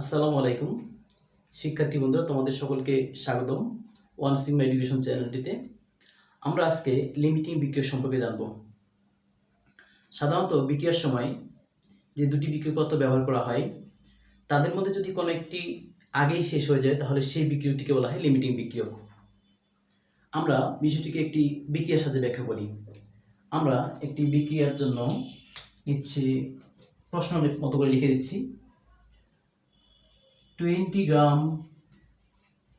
আসসালামু আলাইকুম। শিক্ষার্থী বন্ধুরা, তোমাদের সকলকে স্বাগতম ওয়ান সিগমা এডুকেশন চ্যানেলটিতে আমরা আজকে লিমিটিং বিক্রিয়া সম্পর্কে জানব। সাধারণত বিক্রিয়ার সময় যে দুটি বিক্রিয়পত্র ব্যবহার করা হয়, তাদের মধ্যে যদি কোনো একটি আগেই শেষ হয়ে যায়, তাহলে সেই বিক্রিয়টিকে বলা হয় লিমিটিং বিক্রিয়ক আমরা বিষয়টিকে একটি বিক্রিয়ার সাথে ব্যাখ্যা করি। আমরা একটি বিক্রিয়ার জন্য নিচ্ছি, প্রশ্ন মতো করে লিখে দিচ্ছি। টোয়েন্টি গ্রাম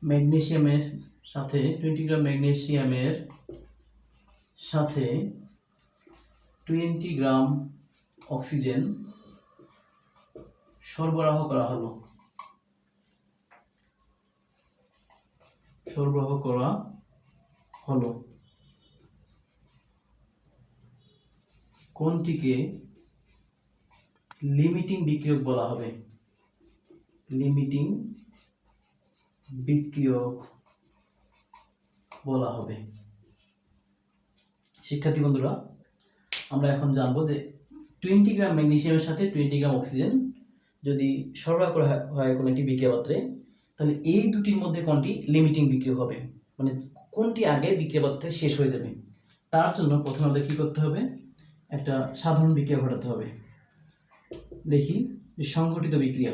ম্যাগনেশিয়ামের সাথে টোয়েন্টি গ্রাম ম্যাগনেশিয়ামের সাথে টোয়েন্টি গ্রাম অক্সিজেন সরবরাহ করা হলো। সরবরাহ করা হলো। কোনটিকে লিমিটিং বিক্রিয়ক বলা হবে? লিমিটিং বিক্রিয়ক বলা হবে। শিক্ষার্থী বন্ধুরা, আমরা এখন জানব যে টোয়েন্টি গ্রাম ম্যাগনেসিয়ামের সাথে টোয়েন্টি গ্রাম অক্সিজেন যদি সরবরাহ করা হয়- কোনো একটি বিক্রিয়া পাত্রে, তাহলে এই দুটির মধ্যে কোনটি লিমিটিং বিক্রিয়ক হবে? মানে কোনটি আগে বিক্রিয়া পাত্রে শেষ হয়ে যাবে? তার জন্য প্রথমে আমাদের কী করতে হবে? একটা সাধারণ বিক্রিয়া ঘটাতে হবে। দেখি সংঘটিত বিক্রিয়া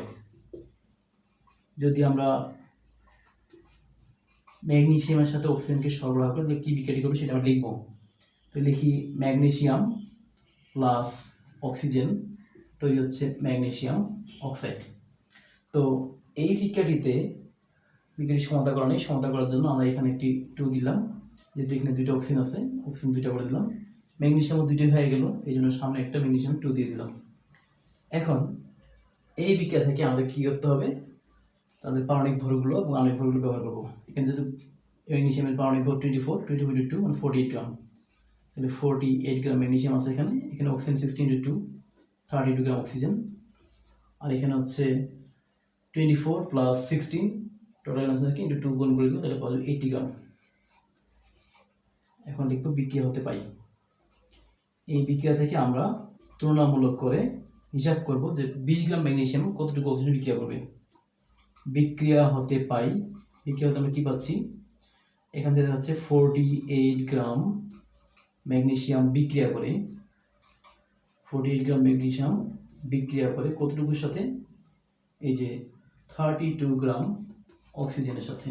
যদি আমরা ম্যাগনেশিয়ামের সাথে অক্সিজেনকে সরবরাহ করে, তাহলে কী বিক্রিয়াটি করব সেটা আমরা লিখব। তো লিখি ম্যাগনেসিয়াম প্লাস অক্সিজেন, তৈরি হচ্ছে ম্যাগনেশিয়াম অক্সাইড। তো এই বিক্রিয়াটিতে বিক্রিয়াটি নেই। সমাধা করার জন্য আমরা এখানে একটি টু দিলাম, যেহেতু এখানে দুটো অক্সিজেন আছে, অক্সিজেন দুইটা করে দিলাম। ম্যাগনেসিয়ামও দুইটি হয়ে গেল, এই জন্য সামনে একটা ম্যাগনেশিয়াম টু দিয়ে দিলাম। এখন এই বিক্রিয়া থেকে আমাদের কী করতে হবে? তাদের পারমাণবিক ভরগুলো এবং আণবিক ভরগুলো ব্যবহার করব। এখানে যেহেতু ম্যাগনেসিয়ামের পারমাণবিক ভর twenty four twenty four two মানে ফোর্টি এইট গ্রাম তাহলে ফোর্টি এইট গ্রাম ম্যাগনেসিয়াম আছে এখানে। এখানে oxygen sixteen two two thirty two gram oxygen আর এখানে হচ্ছে twenty four plus sixteen total oxygen into two গুণ করে দিল তাহলে পাওয়া যাবে এইটি গ্রাম এখন লিখব বিক্রিয়া হতে পাই। এই বিক্রিয়া থেকে আমরা তুলনামূলক করে হিসাব করব যে বিশ গ্রাম ম্যাগনেশিয়াম কতটুকু অক্সিজেন বিক্রিয়া করবে। বিক্রিয়া হতে পাই। বিক্রিয়া হতে আমরা কী পাচ্ছি? এখান থেকে হচ্ছে ফোরটি এইট গ্রাম ম্যাগনেশিয়াম বিক্রিয়া করে। ফোরটি এইট গ্রাম ম্যাগনেশিয়াম বিক্রিয়া করে কতটুকুর সাথে? এই যে থার্টি টু গ্রাম অক্সিজেনের সাথে।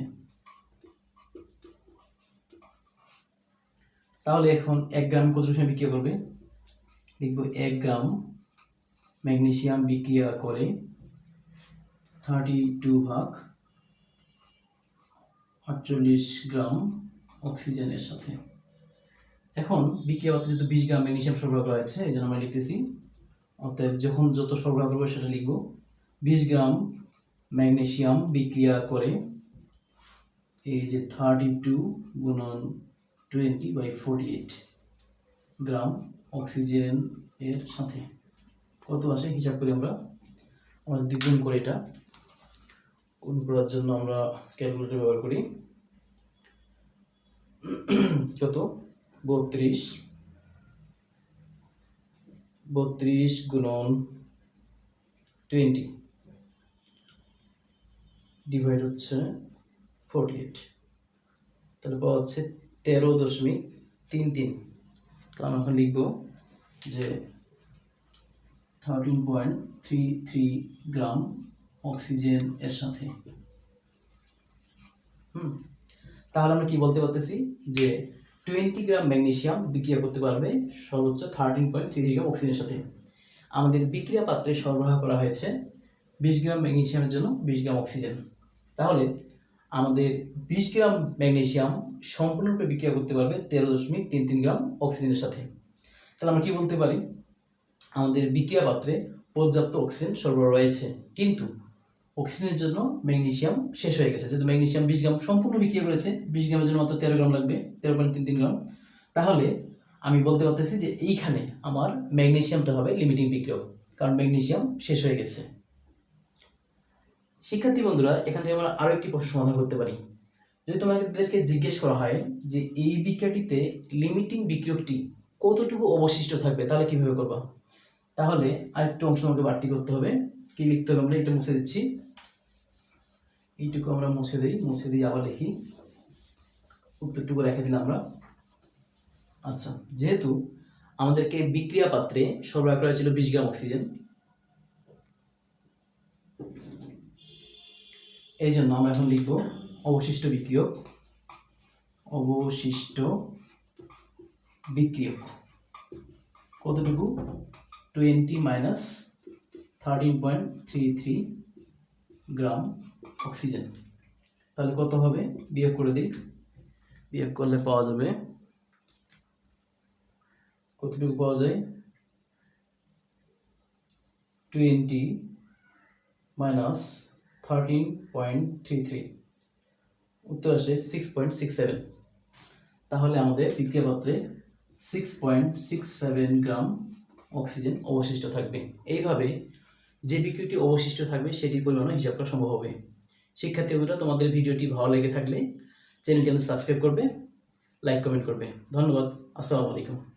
তাহলে এখন এক গ্রাম কতটুকু সময় বিক্রিয়া করবে? লিখব এক গ্রাম ম্যাগনেশিয়াম বিক্রিয়া করে থার্টি টু ভাগ আটচল্লিশ গ্রাম অক্সিজেনের সাথে। এখন বিক্রিয়া পাত্রে যেহেতু বিশ গ্রাম ম্যাগনেসিয়াম সরবরাহ করা হয়েছে, এই জন্য আমরা লিখতেছি। অর্থাৎ যখন যত সরবরাহ করব সেটা লিখব। বিশ গ্রাম ম্যাগনেসিয়াম বিক্রিয়া করে এই যে থার্টি টু গুণন twenty by forty eight gram oxygen এর সাথে। কত আসে? হিসাব করি আমরা। আমরা যদি গুণ করে এটা গুণ করার জন্য আমরা ক্যালকুলেটর ব্যবহার করি? কত? বত্রিশ। বত্রিশ গুণন টোয়েন্টি ডিভাইড হচ্ছে ফোরটি এইট তাহলে পাওয়া হচ্ছে তেরো দশমিক তিন তিন। তো আমরা এখন লিখব যে thirteen point three three gram oxygen এর সাথে। হুম, তাহলে আমরা কি বলতে পারতেছি? যে টোয়েন্টি গ্রাম ম্যাগনেসিয়াম বিক্রিয়া করতে পারবে সর্বোচ্চ থার্টিন পয়েন্ট থ্রি গ্রাম অক্সিজেনের সাথে। আমাদের বিক্রিয়া পাত্রে সরবরাহ করা হয়েছে বিশ গ্রাম ম্যাগনেসিয়ামের জন্য বিশ গ্রাম অক্সিজেন। তাহলে আমাদের বিশ গ্রাম ম্যাগনেসিয়াম সম্পূর্ণরূপে বিক্রিয়া করতে পারবে তেরো দশমিক তিন তিন গ্রাম অক্সিজেনের সাথে। তাহলে আমরা কি বলতে পারি? আমাদের বিক্রিয়া পাত্রে পর্যাপ্ত অক্সিজেন সরবরাহ রয়েছে। কিন্তু অক্সিজেনের জন্য ম্যাগনেসিয়াম শেষ হয়ে গেছে। যেহেতু ম্যাগনেসিয়াম বিশ গ্রাম সম্পূর্ণ বিক্রিয়া করেছে, বিশ গ্রামের জন্য মাত্র তেরো গ্রাম লাগবে, তেরো পয়েন্ট তিন তিন গ্রাম। তাহলে আমি বলতে পারতেছি যে এইখানে আমার ম্যাগনেসিয়ামটা হবে লিমিটিং বিক্রিয়ক, কারণ ম্যাগনেসিয়াম শেষ হয়ে গেছে। শিক্ষার্থী বন্ধুরা, এখান থেকে আমরা আরও একটি প্রশ্ন সমাধান করতে পারি। যদি তোমাদেরকে জিজ্ঞেস করা হয় যে এই বিক্রিয়াটিতে লিমিটিং বিক্রিয়কটি কতটুকু অবশিষ্ট থাকবে, তাহলে কীভাবে করবা? তাহলে আরেকটু অংশ আমাকে বাড়তি করতে হবে। কি লিখতে হবে? আমরা এটা মুছে দিচ্ছি। এইটুকু আমরা মুছে দিই, মুছে দিয়ে আবার লিখি। উত্তরটুকু রেখে দিলাম আমরা। আচ্ছা যেহেতু আমাদেরকে বিক্রিয়া পাত্রে সরবরাহ করা ছিল বিশ গ্রাম অক্সিজেন। এই জন্য আমরা এখন লিখব অবশিষ্ট বিক্রিয়ক। অবশিষ্ট বিক্রিয়ক। কতটুকু? Twenty minus thirteen point three three gram oxygen তাহলে কত হবে? বিয়োগ করে দিই। বিয়োগ করলে পাওয়া যাবে কতটুকু পাওয়া যায়? Twenty minus thirteen point three three উত্তর আসে সিক্স পয়েন্ট সিক্স সেভেন তাহলে আমাদের বিক্রিয়া পাত্রে six point six seven gram oxygen অবশিষ্ট থাকবে। এইভাবে যে বিক্রিয়টি অবশিষ্ট থাকবে, সেটির পরিমাণও হিসাব করা সম্ভব হবে। শিক্ষার্থী তোমাদের ভিডিওটি ভালো লেগে থাকলে চ্যানেলটি সাবস্ক্রাইব করবে লাইক কমেন্ট করবে। ধন্যবাদ। আসসালামু আলাইকুম।